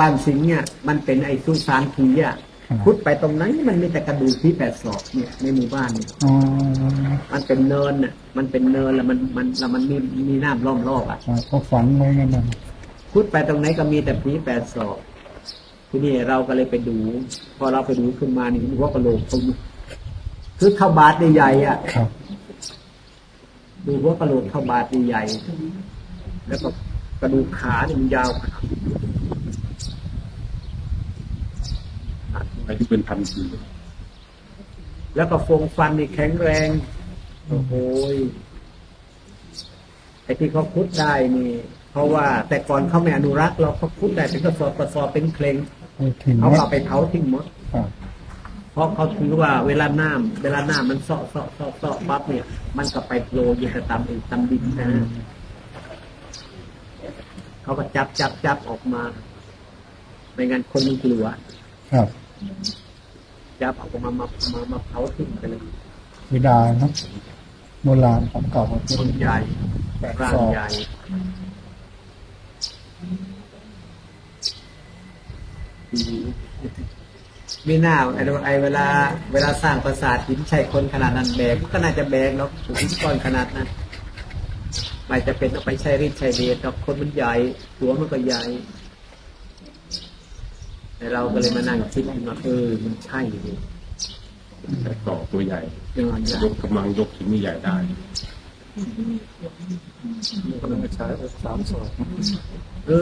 บ้านสิงห์เนี่ยมันเป็นไอ้สุสานผีอะครับขุดไปตรงนั้นมันมีแต่กระดูกผีแปดศอกเนี่ยในหมู่บ้านเนี่ยอ๋อมันเป็นเนินน่ะมันเป็นเนินแล้วมันมันแล้วมันมีมีน้ำล้อมรอบอะครับเขาฝังไว้นั่นน่ะขุดไปตรงไหนก็มีแต่ผีแปดศอกทีนี้เราก็เลยไปดู พอเราไปดูขึ้นมานี่หัวกะโหลกเขาอยู่คือเข้าบาทใหญ่ๆอะครับดูหัวกะโหลกเข้าบาทใหญ่ๆแล้วก็กระดูกขาเนี่ยมันยาวขนาด อะ ไรที่เป็นพันปีแล้วก็ฟงฟันนี่แข็งแรง โอ้โหยไอ้ที่เขาคุดได้นี่ เพราะว่าแต่ก่อนเขาไม่อนุรักษ์เราเขาคุดได้เป็นกระสอบกระสอบเป็นเคลงไอ้ทิ้งเขาไว้เอาไปเผาทิ้งหมดครับเพราะเขาถือว่าเวลาน้ำเวลาน้ำมันเซาะเซาะเซาะเซาะปั๊บเนี่ย มันก็ไปโผล่อยิงตามไอ้ตำดินนะฮะเขาก็จับจับจับออกมาไม่งั้นคนมันกลัวครับ จับออกมามามามาเผาทิ้งไปเลยเสียดายเนอะโบราณของเก่าก็ต้นใหญ่แปดร่างศอกใหญ่ไม่น่าไอ้ไอ้เวลา เวลาสร้างปราสาทหินใช่คนขนาดนั้นแบกก็น่าจะแบกเนาะหินก้อนขนาดนั้นไม่จะเป็นต้องไปใช้ริดใช้เดชหรอกคนมันใหญ่ตัวมันก็ใหญ่ แต่เราก็เลยมานั่งคิดขึ้นมาเออมันใช่เลยแต่ต่อตัวใหญ่ยอดใหญ่ยกกำลังยกหินใหญ่ได้ก็เลยใช้สามสองเอ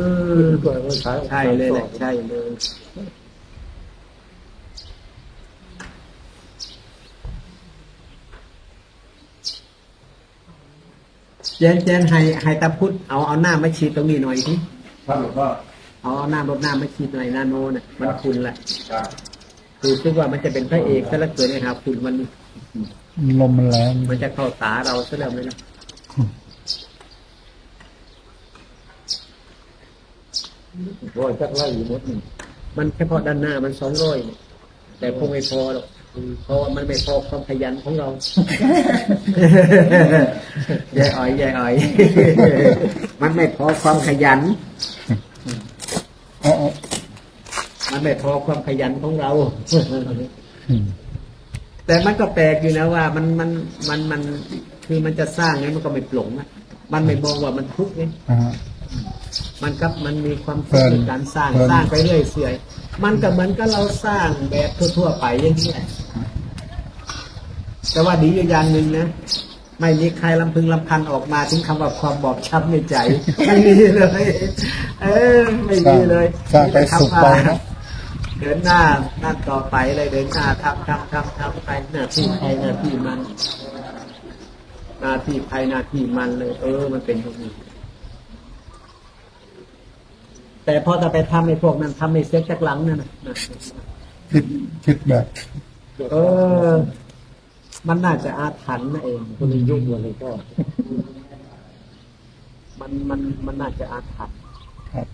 อก็เลยใช้ใช่เลยแหละใช่เลยเจนเจนให้ให้ตาพุทธเอาเอาหน้ามาฉีดตรงนี้หน่อยทีครับหลวงพ่อเอาเอาหน้ารถหน้ามาฉีดหน่อยนาโนน่ะมันคุณแหละคือคิดว่ามันจะเป็นพระเอกซะแล้วเกินนะครับคุณมันลมมันแรงมันจะเข้าตาเราซะแล้วไหมล่ะร้อยจักไล่อยู่หมดหนึ่งมันเฉพาะด้านหน้ามันสองร้อยแต่คงไม่พอหรอกเพราะว่ามันไม่พอความขยันของเรายายอ๋อยยายอ๋อย มันไม่พอความขยันเอ๋อา มันไม่พอความขยันของเราอืมแต่มันก็แปลกอยู่นะว่ามันมันมันมันคือมันจะสร้างไงมันก็ไม่ปลงอะมันไม่มองว่ามันทุกข์ไงอ่าฮะมันก็มันมีความสุขในการสร้างเพลินสร้างไปเรื่อยเสื่อยมันก็เหมือนกับเราสร้างแบบทั่วๆไปอย่างนี้แหละแต่ว่าดีอยู่อย่างหนึ่งนะ ไม่มีใครลำพึงลำพันออกมาถึงคำว่าความบอบช้ำในใจ ไม่มีเลย เออไม่มีเลยสร้างไปสุขไปเนอะเดินหน้านั่นต่อไปเลยเดินหน้าทำทำทำทำไปหน้าที่ใครหน้าที่มันหน้าที่ใครหน้าที่มันเลย เออ มันเป็นอย่างนี้แต่พอจะไปทำในพวกนั้นทำในเซ็ตจากหลังนั่นนะนะคิดคิดแบบเออ มันน่าจะอาถรรพ์นะเองคนในยุคอะไรก็ มันมันมันน่าจะอาถรรพ์ครับ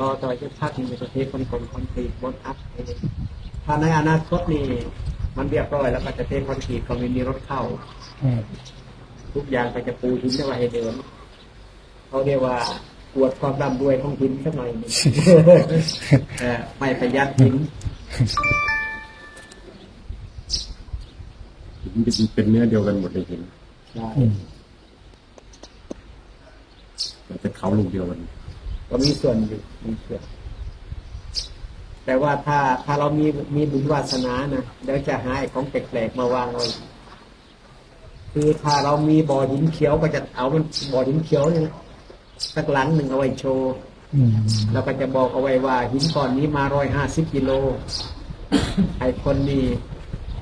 รอต่อจะพักในประเทศคนคนคอนกรีตบนอัพไปเลยถ้าในอนาคตนี่มันเรียบร้อยแล้วก็จะเทคอนกรีตก็ไม่มีรถเข้าอืม ทุกอย่างก็จะปูหินเอาไว้ให้เดินเขาเรียกว่าตรวจความร่ำรวยของหินสักหน่อยหนึ่งเออไม่ประหยัดหินหินเป็นเป็นเนื้อเดียวกันหมดเลยหินใช่อืมแต่เป็นเขาลูกเดียวกันก็มีส่วนอยู่มีส่วนแต่ว่าถ้าถ้าเรามีมีบุญวาสนานะเดี๋ยวจะหาไอ้ของแปลกๆมาวางไว้ คือถ้าเรามีบ่อหินเขียวก็จะเอามันบ่อหินเขียวเนี่ยนะสักหลังหนึ่งเอาไว้โชว์อืมแล้วก็จะบอกเอาไว้ว่า หินก้อนนี้มาร้อยห้าสิบกิโลไอ้คนนี่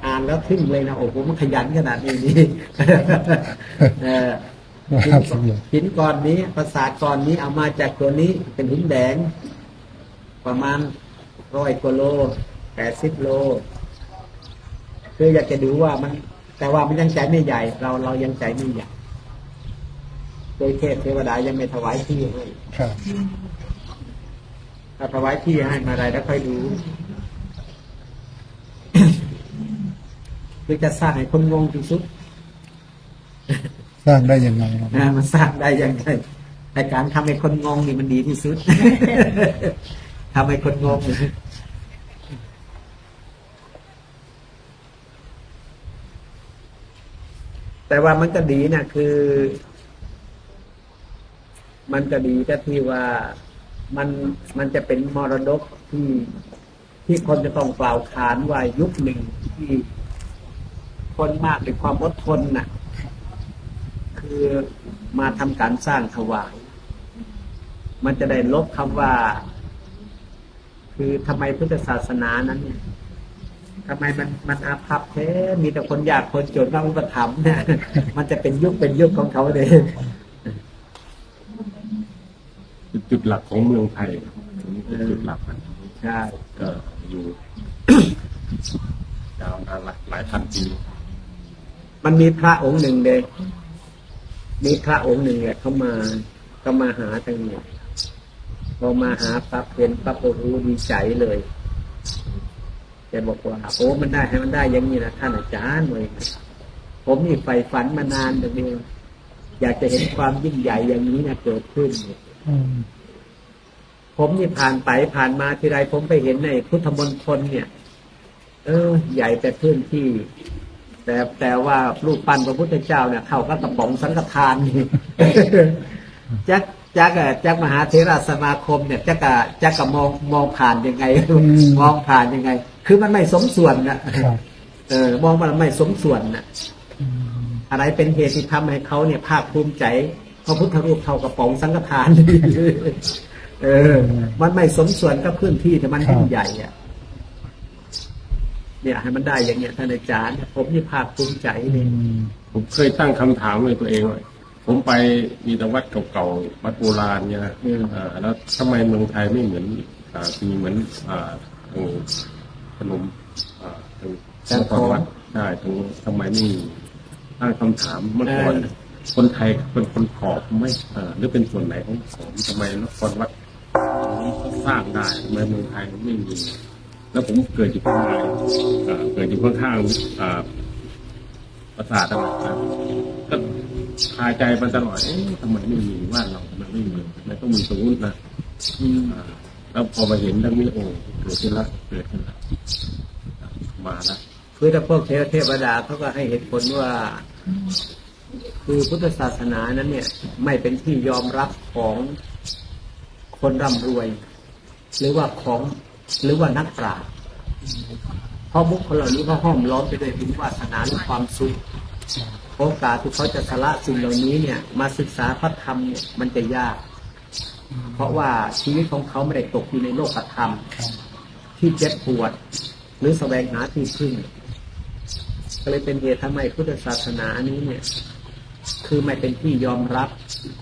อ่านแล้วทึ่งเลยนะโอ้โหมันขยันขนาดนี้นี่เออหินครับหินก้อนนี้ประสาทก้อนนี้เอามาจากตัวนี้เป็นหินแดง ประมาณร้อยกว่าโลแปดสิบโลคืออยากจะดูว่ามัน แต่ว่ามันยังใจไม่ใหญ่ เราเรายังใจไม่ใหญ่โดยเทพเทวดายังไม่ถวายที่ให้ครับถ้าถวายที่ให้มาได้แล้วค่อยดูคือจะสร้างให้คนงงที่สุดสร้างได้ยังไงครับนะมันสร้างได้ยังไงแต่การทำให้คนงงนี่มันดีที่สุดทำให้คนงง แต่ว่ามันก็ดีนะคือ มันก็ดีก็ที่ว่ามันมันจะเป็นมรดกที่ที่คนจะต้องกล่าวขานว่ายุคหนึ่งที่คนมากด้วยความอดทนน่ะ คือมาทำการสร้างถวายมันจะได้ลบคำว่า คือทำไมพุทธศาสนานั้นเนี่ย ทำไมมันมันอาภัพแท้มีแต่คนอยากคนจนมาอุปถัมภ์เนี่ยมันจะเป็นยุคเป็นยุคของเขาเลยเป็นจุดหลักของเมืองไทยเป็นจุดหลักนะใช่ก็อยู่ยาวนานหลายหลายพันปีมันมีพระองค์หนึ่งเลยมีพระองค์หนึ่งแหละเขามาก็มาหาทางนี้พอมาหาปั๊บเห็นปั๊บโอ้โหดีใจเลย แกบอกว่าโอ้มันได้ให้มันได้อย่างนี้นะท่านอาจารย์เลยผมนี่ใฝ่ฝันมานานแบบนี้อยากจะเห็นความยิ่งใหญ่อย่างนี้นะเกิดขึ้นอืมผมนี่ผ่านไปผ่านมาทีไรผมไปเห็นในพุทธมณฑลเนี่ย เออ ใหญ่แต่พื้นที่ แต่แต่ว่ารูปปั้นพระพุทธเจ้าเนี่ยเท่ากับกระป๋องสังฆทานนี่จักจักอะจักมหาเทราสมาคมเนี่ยจักกะจักกะมองมองผ่านยังไงมองผ่านยังไง คือมันไม่สมส่วนนะครับเออมองมันไม่สมส่วนนะอืมอะไรเป็นเหตุที่ทำให้เขาเนี่ยภาคภูมิใจพระพุทธรูปเท่ากระป๋องสังฆทานเออ มันไม่สมส่วนกับพื้นที่แต่มันยิ่งใหญ่อะเนี่ยให้มันได้อย่างเงี้ยท่านอาจารย์ผมนี่ภาคภูมิใจอืเลยมผมเคยตั้งคำถามเลยตัวเองว่าผมไปมีแต่วัดเก่าๆวัดโบราณเนี่ยนะเอ่อแล้วทำไมเมืองไทยไม่เหมือนอ่ามีเหมือนอ่า ทางพนมอ่าทางนครวัดใช่ทางทำไมไม่มีตั้งคำถามเมื่อก่อนคนไทยเป็นคนขอบไหม่เอ่อหรือเป็นส่วนไหนของของทำไมนครวัดนี้เขาสร้างได้ทำไมเมืองไทยไม่มี แล้วผมเกิดอยู่ข้างในเอ่อเกิดอยู่ข้างๆอ่าประสาทตลอดนะก็คาใจมาตลอดเอ๊ะทำไมไม่มีว่านเราทำไมไม่มีทำไมต้องมีตรงนู้นนะอ่า แล้วพอมาเห็นเรื่องนี้โอ้เกิดขึ้นละเกิดขึ้นละมาละคือถ้าพวกเทวเทวดาเขาก็ให้เหตุผลว่า คือพุทธศาสนานั้นเนี่ย ไม่เป็นที่ยอมรับของคนร่ำรวย หรือว่าของหรือว่านักปราชญ์เพราะบุคคลเหล่านี้เขาห้อมล้อมไปด้วยบุญวาสนาและความสุขโอกาสที่เขาจะสละสิ่งเหล่านี้เนี่ย มาศึกษาพระธรรมเนี่ยมันจะยาก เพราะว่าชีวิตของเขาไม่ได้ตกอยู่ในโลกธรรม ที่เจ็บปวด หรือแสวงหาที่พึ่งก็เลยเป็นเหตุทำไมพุทธศาสนานี้เนี่ย คือไม่เป็นที่ยอมรับ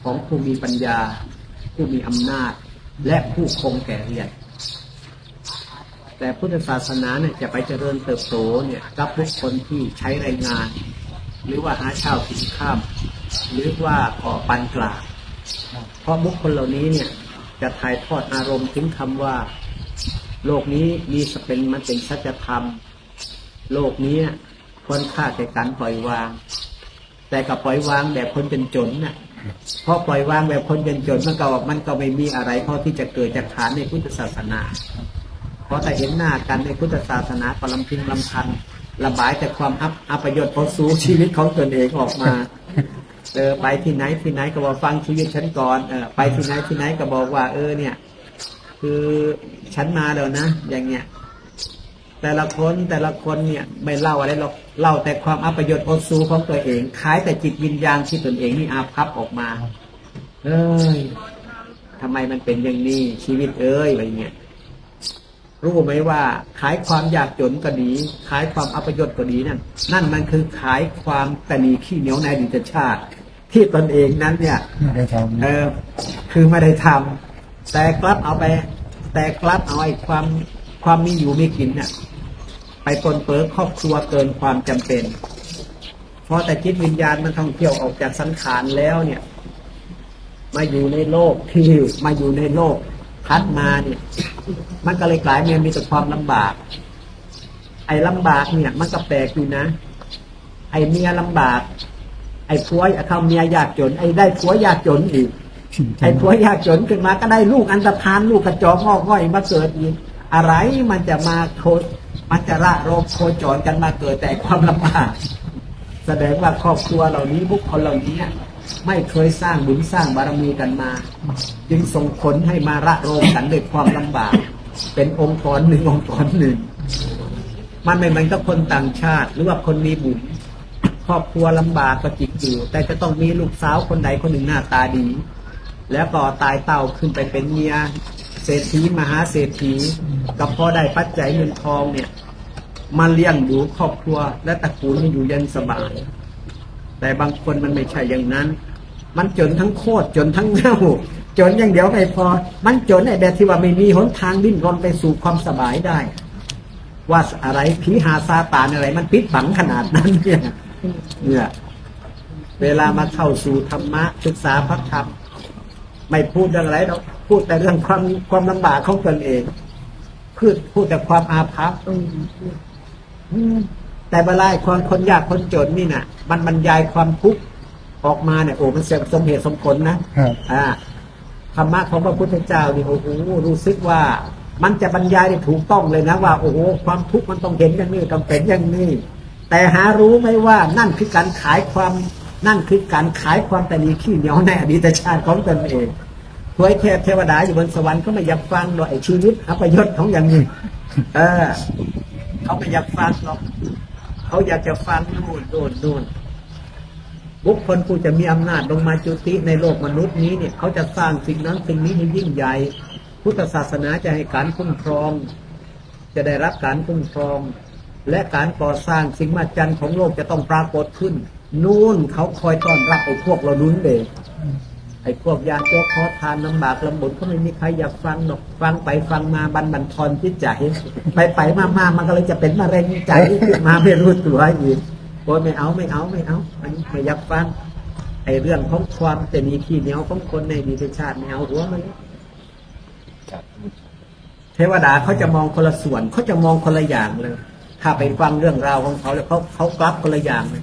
ของผู้มีปัญญา ผู้มีอำนาจ และผู้คงแก่เรียนแต่พุทธศาสนาเนี่ยจะไปเจริญเติบโตเนี่ยกับบุคคลที่ใช้แรงงาน หรือว่าหาเช่ากินข้าม หรือว่าก่อปันกลาง เพราะบุคคลเหล่านี้เนี่ยจะถ่ายทอดอารมณ์ถึงคำว่า โลกนี้มีสเป็นมันเป็นสัจธรรม โลกนี้ควรค่าแก่การปล่อยวาง แต่กับปล่อยวางแบบคนจนจนน่ะเพราะปล่อยวางแบบคนจนจนมันก็มันก็ไม่มีอะไรเพราะที่จะเกิดจากฐานในพุทธศาสนาเพราะแต่เห็นหน้ากันในพุทธศาสนาก็ลำพึงลำพันระบายแต่ความอับอัปยศพอสู้ชีวิตของตนเองออกมา เออไปที่ไหนที่ไหนก็บอกฟังชีวิตฉันก่อนเออไปที่ไหนที่ไหนก็บอกว่า เออเนี่ย คือฉันมาแล้วนะอย่างเงี้ยแต่ละคนแต่ละคนเนี่ยไม่เล่าอะไรหรอกเล่าแต่ความอัปยศอดสูของตัวเองขายแต่จิตวิญญาณที่ตนเองนี่อาภัพออกมา เอ้ยทำไมมันเป็นอย่างนี้ชีวิตเอ้ยอะไรเงี้ยรู้ไหมว่าขายความอยากจนก็ดีขายความอัปยศก็ดีนั่นนั่นมันคือขายความตนีขี้เหนียวในดีตชาติ ที่ตนเองนั้นเนี่ยไม่ได้ทำเออคือไม่ได้ทำแต่กลับเอาไป แต่กลับเอาไอ้ความความมีอยู่มีกินเนี่ยไปปนเปื้อครอบครัวเกินความจำเป็น เพราะแต่จิตวิญญาณมันท่องเที่ยวออกจากสังขารแล้วเนี่ย มาอยู่ในโลกที่มาอยู่ในโลกพัดมาเนี่ย มันก็เลยกลายเป็นมีแต่ความลำบาก ไอ้ลำบากเนี่ย มันก็แปลกอยู่นะ ไอ้เมียลำบาก ไอ้ผัวเขาเมียยากจน ไอ้ได้ผัวยากจนอีกไอ้ผัวยากจนขึ้นมาก็ได้ลูกอันตรพานลูกกระจอกงอกง่อยมาเกิดอีกอะไรมันจะมาโคมันจะระโรคโคจรกันมาเกิดแต่ความลำบากแสดงว่าครอบครัวเหล่านี้บุคคลเหล่านี้ไม่เคยสร้างบุญสร้างบารมีกันมา จึงส่งผลให้มาระโรมกันด้วยความลำบาก เป็นองค์กรหนึ่งองค์กรหนึ่ง มันไม่เหมือนกับคนต่างชาติ หรือว่าคนมีบุญค รอบครัวลำบากก็จิตอยู่ แต่จะต้องมีลูกสาวคนใดคนหนึ่งหน้าตาดี แล้วก็ตายเต่าขึ้นไปเป็นเมียเศรษฐีมหาเศรษฐีก็พอได้ปัจจัยเงินทองเนี่ยมาเลี้ยงดูครอบครัว และตระกูลให้อยู่เย็นสบาย แต่บางคนมันไม่ใช่อย่างนั้น มันจนทั้งโคตรจนทั้งเน่าจนอย่างเดียวไม่พอ มันจนไอ้แบบที่ว่าไม่มีหนทางดิ้นรนไปสู่ความสบายได้ ว่าอะไรผีหาซาตานอะไร มันปิดบังขนาดนั้นเนี่ย เนี่ยเวลามาเข้าสู่ธรรมะศึกษาพระธรรมไม่พูดเรื่องอะไรเราพูดแต่เรื่องความความลำบากของตนเองพูดพูดแต่ความอาภัพอืมแต่เวลาไอ้คนคนยากคนจนนี่น่ะ มันบรรยายความทุกข์ออกมาเนี่ยโอ้มันสมเหตุสมผลนะครับอ่าธรรมะของพระพุทธเจ้านี่โอ้โหรู้สึกว่ามันจะบรรยายได้ถูกต้องเลยนะว่า โอ้โหความทุกข์มันต้องเห็นอย่างนี้ต้องเป็นอย่างนี้ แต่หารู้ไหมว่านั่นคือการขายความนั่นคือการขายความตนีขี้เหนียวในอดีตชาติของตนเองถวยเทพเทวดาอยู่บนสวรรค์ก็ไม่อยากฟังหรอกไอ้ชีวิตอัปยศของอย่างนี้ เออ เขาไม่อยากฟังหรอกเขาอยากจะฟังนู่นนู่นนู่นบุคคลผู้จะมีอำนาจลงมาจุติในโลกมนุษย์นี้เนี่ยเขาจะสร้างสิ่งนั้นสิ่งนี้ให้ยิ่งใหญ่ พุทธศาสนาจะให้การคุ้มครอง จะได้รับการคุ้มครอง และการก่อสร้างสิ่งมหัศจรรย์ของโลกจะต้องปรากฏขึ้น นู่นเขาคอยต้อนรับไอ้พวกเรานุ้นเด็กไอ้พวกยานตัวขอทานลำบากลำบนก็ไม่มีใครอยากฟังหรอกฟังไปฟังมาบันบันทอนจิตใจไปไปมามามันก็เลยจะเป็นมะเร็งใจขึ้นมาไม่รู้ตัวอีกโอ้ยไม่เอาไม่เอาไม่เอาอันนี้ไม่อยากฟังไอ้เรื่องของความจะมีขี้เหนียวของคนในดีตชาติไม่เอาหัวมันเลยเทวดาเขาจะมองคนละส่วนเขาจะมองคนละอย่างเลย ถ้าไปฟังเรื่องราวของเขาแล้วเขาเขากลับคนละอย่างเลย